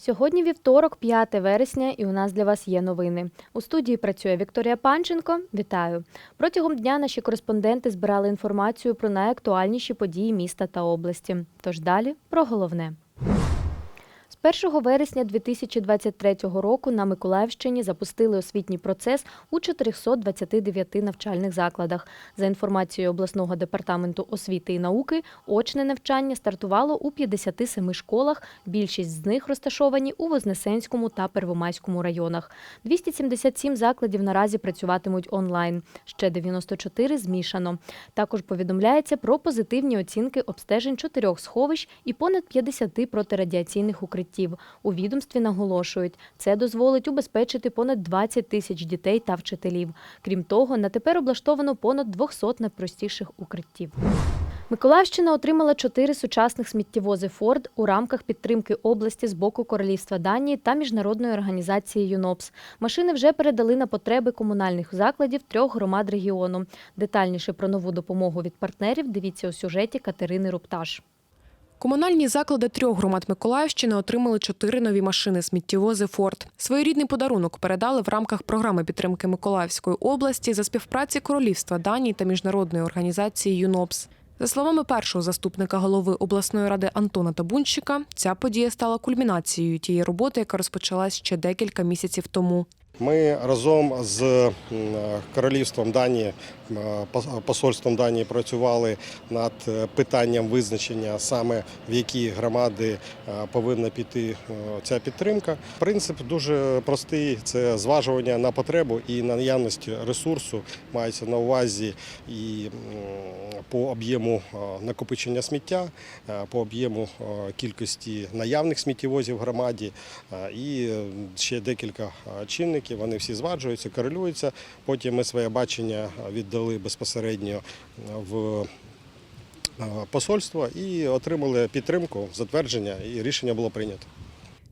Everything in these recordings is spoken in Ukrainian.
Сьогодні вівторок, 5 вересня, і у нас для вас є новини. У студії працює Вікторія Панченко. Вітаю! Протягом дня наші кореспонденти збирали інформацію про найактуальніші події міста та області. Тож далі про головне. З 1 вересня 2023 року на Миколаївщині запустили освітній процес у 429 навчальних закладах. За інформацією обласного департаменту освіти і науки, очне навчання стартувало у 57 школах. Більшість з них розташовані у Вознесенському та Первомайському районах. 277 закладів наразі працюватимуть онлайн. Ще 94 змішано. Також повідомляється про позитивні оцінки обстежень чотирьох сховищ і понад 50 протирадіаційних укриттів. У відомстві наголошують, це дозволить убезпечити понад 20 тисяч дітей та вчителів. Крім того, на тепер облаштовано понад 200 найпростіших укриттів. Миколаївщина отримала чотири сучасних сміттєвози Форд у рамках підтримки області з боку Королівства Данії та міжнародної організації ЮНОПС. Машини вже передали на потреби комунальних закладів трьох громад регіону. Детальніше про нову допомогу від партнерів дивіться у сюжеті Катерини Рупташ. Комунальні заклади трьох громад Миколаївщини отримали чотири нові машини сміттєвози Форд. Своєрідний подарунок передали в рамках програми підтримки Миколаївської області за співпраці Королівства Данії та міжнародної організації ЮНОПС. За словами першого заступника голови обласної ради Антона Табунщика, ця подія стала кульмінацією тієї роботи, яка розпочалась ще декілька місяців тому. Ми разом з королівством Данії, посольством Данії працювали над е, питанням визначення саме в які громади е, повинна піти е, ця підтримка. Принцип дуже простий: це зважування на потребу і на наявність ресурсу мається на увазі і по об'єму накопичення сміття, по об'єму кількості наявних сміттєвозів в громаді і ще декілька чинників. Вони всі зваджуються, корелюються. Потім ми своє бачення віддали безпосередньо е, в е, посольство і отримали підтримку, затвердження, і рішення було прийнято.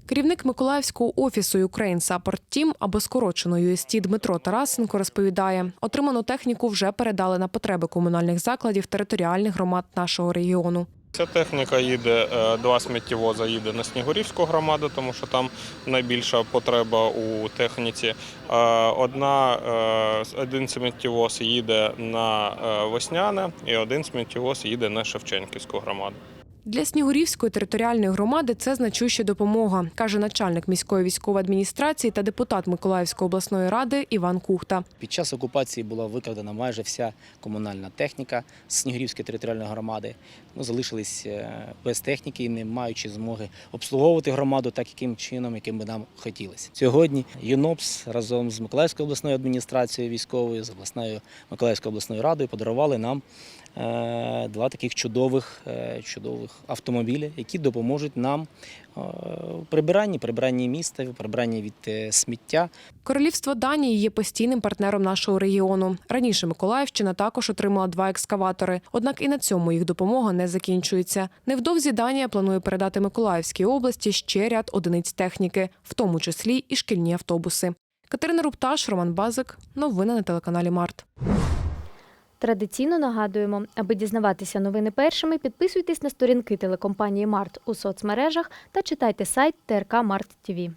Керівник Миколаївського офісу Ukraine Support Team, або скорочено UST Дмитро Тарасенко розповідає, отриману техніку вже передали на потреби комунальних закладів територіальних громад нашого регіону. Ця техніка їде, е, два сміттєвоза їде на Снігурівську громаду, тому що там найбільша потреба у техніці. Е, Одна, е, один сміттєвоз їде на Весняне і один сміттєвоз їде на Шевченківську громаду. Для Снігурівської територіальної громади це значуща допомога, каже начальник міської військової адміністрації та депутат Миколаївської обласної ради Іван Кухта. Під час окупації була викрадена майже вся комунальна техніка Снігурівської територіальної громади. Ну, залишились е, без техніки і не маючи змоги обслуговувати громаду так, яким чином, яким би нам хотілося. Сьогодні ЮНОПС разом з Миколаївською обласною адміністрацією військовою, з обласною Миколаївською обласною радою подарували нам два таких чудових, е, чудових автомобілі, які допоможуть нам е, в прибиранні, прибиранні міста, в прибиранні від е, сміття. Королівство Данії є постійним партнером нашого регіону. Раніше Миколаївщина також отримала два екскаватори. Однак і на цьому їх допомога не закінчується. Невдовзі Данія планує передати Миколаївській області ще ряд одиниць техніки, в тому числі і шкільні автобуси. Катерина Рупташ, Роман Базик. Новини на телеканалі Март. Традиційно нагадуємо, аби дізнаватися новини першими, підписуйтесь на сторінки телекомпанії Март у соцмережах та читайте сайт ТРК Март ТІВІ.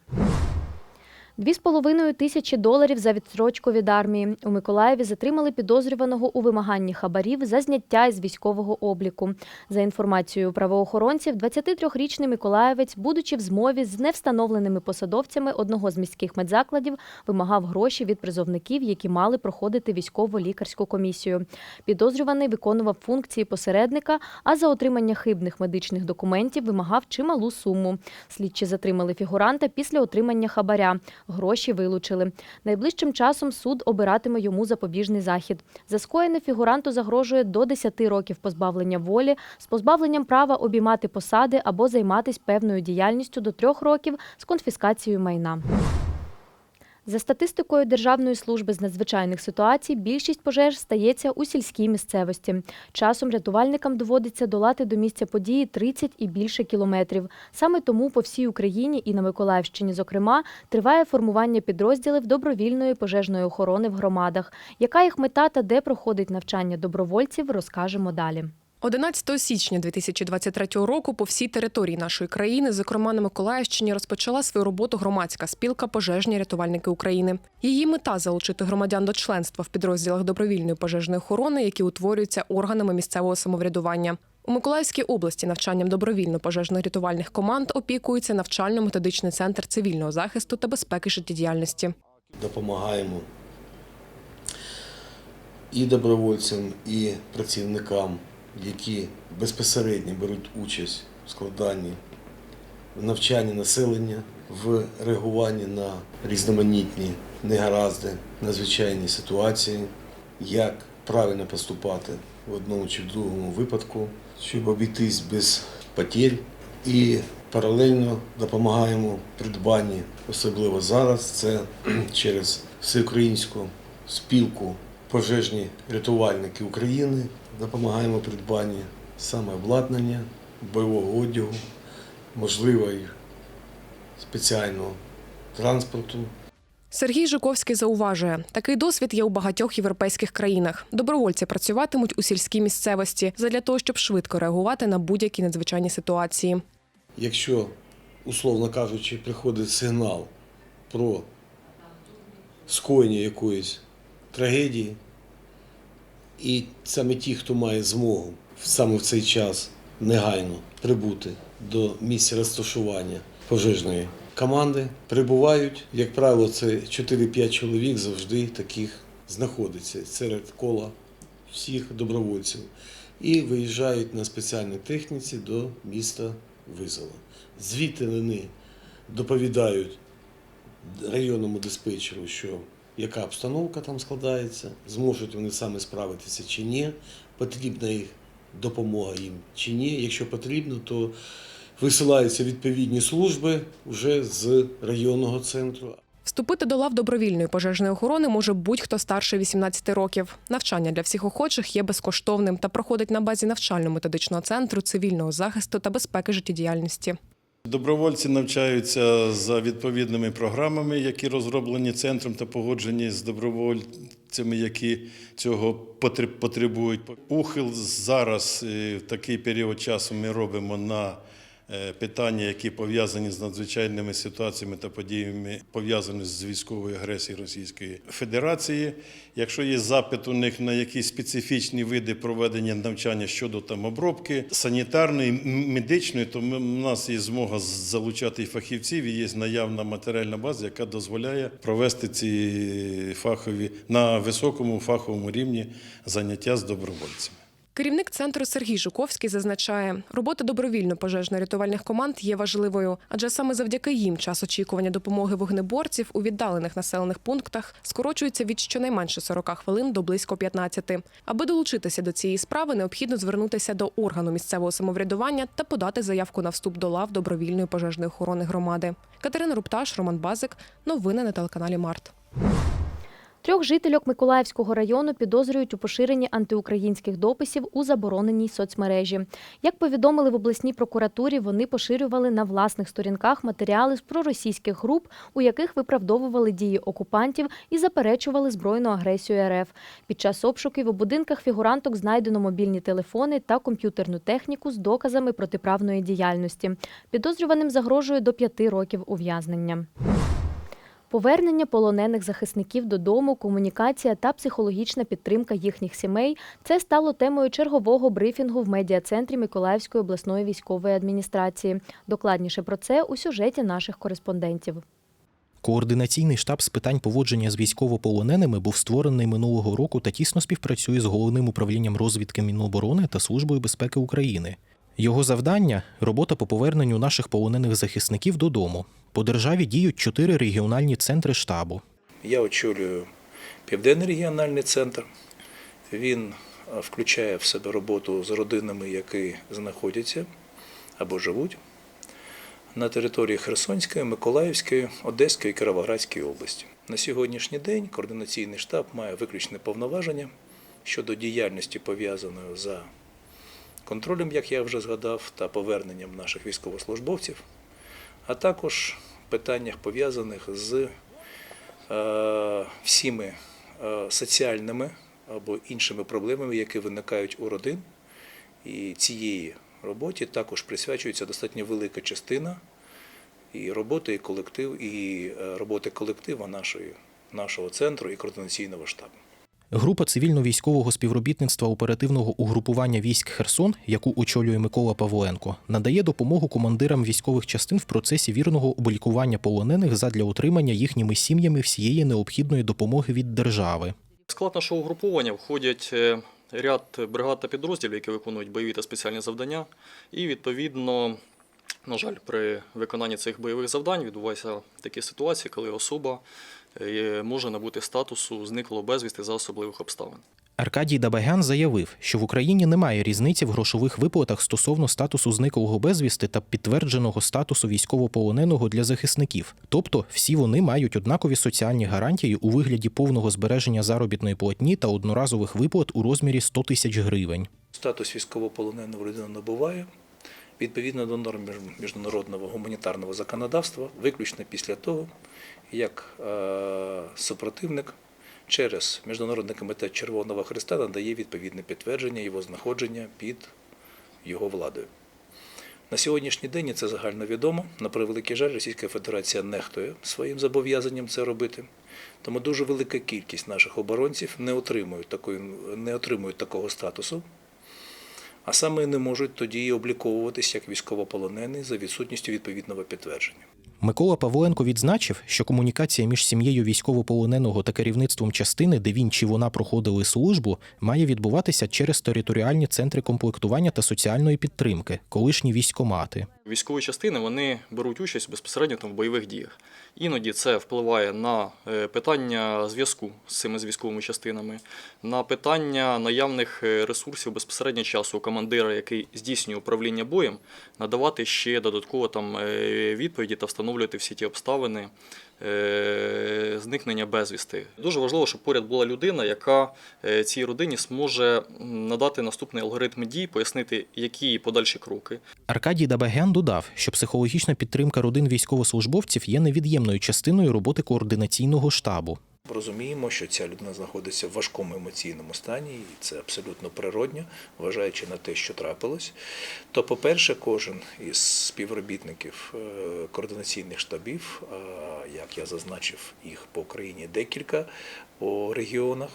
2,5 тисячі доларів за відстрочку від армії. У Миколаєві затримали підозрюваного у вимаганні хабарів за зняття із військового обліку. За інформацією правоохоронців, 23-річний миколаєвець, будучи в змові з невстановленими посадовцями одного з міських медзакладів, вимагав гроші від призовників, які мали проходити військово-лікарську комісію. Підозрюваний виконував функції посередника, а за отримання хибних медичних документів вимагав чималу суму. Слідчі затримали фігуранта після отримання хабаря. Гроші вилучили. Найближчим часом суд обиратиме йому запобіжний захід. За скоєне фігуранту загрожує до 10 років позбавлення волі з позбавленням права обіймати посади або займатися певною діяльністю до трьох років з конфіскацією майна. За статистикою Державної служби з надзвичайних ситуацій, більшість пожеж стається у сільській місцевості. Часом рятувальникам доводиться долати до місця події 30 і більше кілометрів. Саме тому по всій Україні і на Миколаївщині, зокрема, триває формування підрозділів добровільної пожежної охорони в громадах. Яка їх мета та де проходить навчання добровольців, розкажемо далі. 11 січня 2023 року по всій території нашої країни, зокрема на Миколаївщині, розпочала свою роботу громадська спілка Пожежні рятувальники України. Її мета залучити громадян до членства в підрозділах добровільної пожежної охорони, які утворюються органами місцевого самоврядування. У Миколаївській області навчанням добровільно-пожежно-рятувальних команд опікується навчально-методичний центр цивільного захисту та безпеки життєдіяльності. допомагаємо і добровольцям, і працівникам, які безпосередньо беруть участь в складанні, в навчанні населення, в реагуванні на різноманітні негаразди, надзвичайні ситуації, як правильно поступати в одному чи в другому випадку, щоб обійтись без потерь. І паралельно допомагаємо придбанні, особливо зараз, це через всеукраїнську спілку пожежні рятувальники України. Допомагаємо придбанні саме обладнання, бойового одягу, можливо, і спеціального транспорту. Сергій Жуковський зауважує, такий досвід є у багатьох європейських країнах. Добровольці працюватимуть у сільській місцевості задля того, щоб швидко реагувати на будь-які надзвичайні ситуації. Якщо, условно кажучи, приходить сигнал про скоєння якоїсь трагедії, і саме ті, хто має змогу саме в цей час негайно прибути до місця розташування пожежної команди, прибувають, як правило, це 4-5 чоловік завжди таких знаходиться серед кола всіх добровольців і виїжджають на спеціальній техніці до міста Визова. Звідти вони доповідають районному диспетчеру, що яка обстановка там складається, зможуть вони саме справитися чи ні, потрібна їх допомога їм чи ні. Якщо потрібно, то висилаються відповідні служби вже з районного центру. Вступити до лав добровільної пожежної охорони може будь-хто старше 18 років. Навчання для всіх охочих є безкоштовним та проходить на базі навчально-методичного центру цивільного захисту та безпеки життєдіяльності. Добровольці навчаються за відповідними програмами, які розроблені центром та погоджені з добровольцями, які цього потреб- потребують. Ухил зараз е, в такий період часу ми робимо на питання, які пов'язані з надзвичайними ситуаціями та подіями, пов'язані з військовою агресією Російської Федерації. Якщо є запит у них на якісь специфічні види проведення навчання щодо там обробки санітарної, медичної, то ми, у нас є змога залучати фахівців, і є наявна матеріальна база, яка дозволяє провести ці фахові на високому фаховому рівні заняття з добровольцями. Керівник центру Сергій Жуковський зазначає, робота добровільно-пожежно-рятувальних команд є важливою, адже саме завдяки їм час очікування допомоги вогнеборців у віддалених населених пунктах скорочується від щонайменше 40 хвилин до близько 15. Аби долучитися до цієї справи, необхідно звернутися до органу місцевого самоврядування та подати заявку на вступ до лав добровільної пожежної охорони громади. Катерина Рупташ, Роман Базик. Новини на телеканалі Март. Трьох жительок Миколаївського району підозрюють у поширенні антиукраїнських дописів у забороненій соцмережі. Як повідомили в обласній прокуратурі, вони поширювали на власних сторінках матеріали з проросійських груп, у яких виправдовували дії окупантів і заперечували збройну агресію РФ. Під час обшуків у будинках фігуранток знайдено мобільні телефони та комп'ютерну техніку з доказами протиправної діяльності. Підозрюваним загрожує до п'яти років ув'язнення. Повернення полонених захисників додому, комунікація та психологічна підтримка їхніх сімей це стало темою чергового брифінгу в медіа-центрі Миколаївської обласної військової адміністрації. Докладніше про це у сюжеті наших кореспондентів. Координаційний штаб з питань поводження з військовополоненими був створений минулого року та тісно співпрацює з головним управлінням розвідки Міноборони та Службою безпеки України. Його завдання робота по поверненню наших полонених захисників додому. По державі діють чотири регіональні центри штабу. Я очолюю Південний регіональний центр. Він включає в себе роботу з родинами, які знаходяться або живуть на території Херсонської, Миколаївської, Одеської і Кіровоградської області. На сьогоднішній день координаційний штаб має виключне повноваження щодо діяльності пов'язаної за контролем, як я вже згадав, та поверненням наших військовослужбовців, а також питаннях пов'язаних з е, всіми е, соціальними або іншими проблемами, які виникають у родин, І цієї роботі також присвячується достатньо велика частина і роботи, і колектив, і е, роботи колектива нашої, нашого центру і координаційного штабу. Група цивільно-військового співробітництва оперативного угрупування військ Херсон, яку очолює Микола Павленко, надає допомогу командирам військових частин в процесі вірного облікування полонених задля отримання їхніми сім'ями всієї необхідної допомоги від держави. Склад нашого угруповання входять е, ряд бригад та підрозділів, які виконують бойові та спеціальні завдання. І відповідно, на жаль, при виконанні цих бойових завдань відбуваються такі ситуації, коли особа може набути статусу зниклого безвісти за особливих обставин. Аркадій Дабагян заявив, що в Україні немає різниці в грошових виплатах стосовно статусу зниклого безвісти та підтвердженого статусу військовополоненого для захисників. Тобто всі вони мають однакові соціальні гарантії у вигляді повного збереження заробітної платні та одноразових виплат у розмірі 100 тисяч гривень. Статус військовополоненого людина набуває відповідно до норм міжнародного гуманітарного законодавства, виключно після того, як е, супротивник через Міжнародний комітет Червоного Христа надає відповідне підтвердження його знаходження під його владою. На сьогоднішній день і це загальновідомо. На превеликий жаль, Російська Федерація нехтує своїм зобов'язанням це робити. Тому дуже велика кількість наших оборонців не отримують, такої, не отримують такого статусу, а саме не можуть тоді обліковуватись як військовополонений за відсутністю відповідного підтвердження. Микола Павленко відзначив, що комунікація між сім'єю військовополоненого та керівництвом частини, де він чи вона проходили службу, має відбуватися через територіальні центри комплектування та соціальної підтримки, колишні військомати. Військові частини вони беруть участь безпосередньо там в бойових діях. Іноді це впливає на е, питання зв'язку з цими з військовими частинами, на питання наявних е, ресурсів безпосередньо часу командира, який здійснює управління боєм, надавати ще додатково там е, відповіді та встановлювати всі ті обставини е, зникнення безвісти. Дуже важливо, щоб поряд була людина, яка е, цій родині зможе надати наступний алгоритм дій, пояснити, які подальші кроки. Аркадій Дабагян додав, що психологічна підтримка родин військовослужбовців є невід'ємною частиною роботи координаційного штабу. Розуміємо, що ця людина знаходиться в важкому емоційному стані, і це абсолютно природньо, вважаючи на те, що трапилось. То, по-перше, кожен із співробітників е, координаційних штабів, як я зазначив, їх по Україні декілька по регіонах,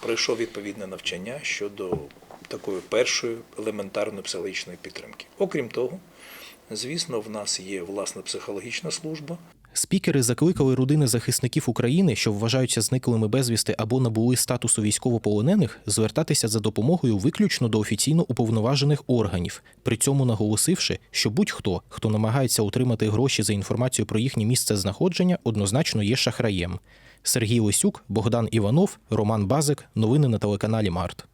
пройшов відповідне навчання щодо такої першої елементарної психологічної підтримки. Окрім того, звісно, в нас є власна психологічна служба. Спікери закликали родини захисників України, що вважаються зниклими безвісти або набули статусу військовополонених, звертатися за допомогою виключно до офіційно уповноважених органів, при цьому наголосивши, що будь-хто, хто намагається отримати гроші за інформацію про їхнє місце знаходження, однозначно є шахраєм. Сергій Лисюк, Богдан Іванов, Роман Базик. Новини на телеканалі Март.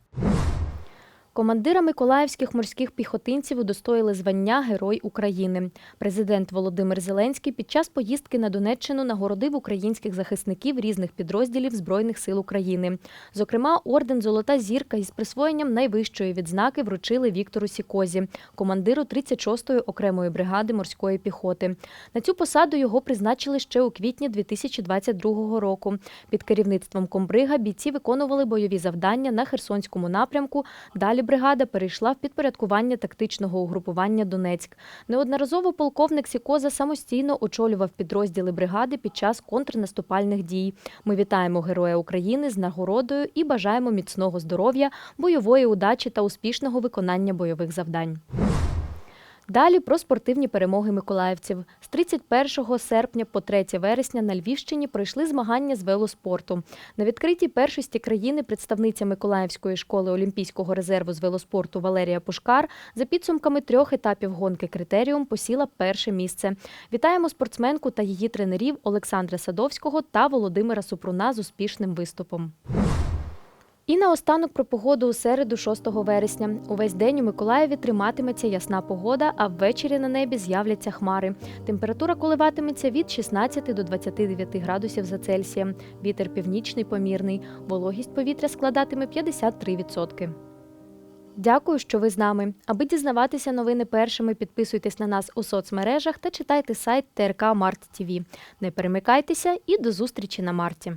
Командира миколаївських морських піхотинців удостоїли звання Герой України. Президент Володимир Зеленський під час поїздки на Донеччину нагородив українських захисників різних підрозділів Збройних сил України. Зокрема, орден Золота зірка із присвоєнням найвищої відзнаки вручили Віктору Сікозі, командиру 36-ї окремої бригади морської піхоти. На цю посаду його призначили ще у квітні 2022 року. Під керівництвом комбрига бійці виконували бойові завдання на Херсонському напрямку. Далі бригада перейшла в підпорядкування тактичного угрупування Донецьк. Неодноразово полковник Сікоза самостійно очолював підрозділи бригади під час контрнаступальних дій. Ми вітаємо Героя України з нагородою і бажаємо міцного здоров'я, бойової удачі та успішного виконання бойових завдань. Далі про спортивні перемоги миколаївців. З 31 серпня по 3 вересня на Львівщині пройшли змагання з велоспорту. На відкритій першості країни представниця Миколаївської школи Олімпійського резерву з велоспорту Валерія Пушкар за підсумками трьох етапів гонки критеріум посіла перше місце. Вітаємо спортсменку та її тренерів Олександра Садовського та Володимира Супруна з успішним виступом. І наостанок про погоду у середу 6 вересня. Увесь день у Миколаєві триматиметься ясна погода, а ввечері на небі з'являться хмари. Температура коливатиметься від 16 до 29 градусів за Цельсієм. Вітер північний помірний. Вологість повітря складатиме 53%. Дякую, що ви з нами. Аби дізнаватися новини першими, підписуйтесь на нас у соцмережах та читайте сайт ТРК Март ТВ. Не перемикайтеся і до зустрічі на марті.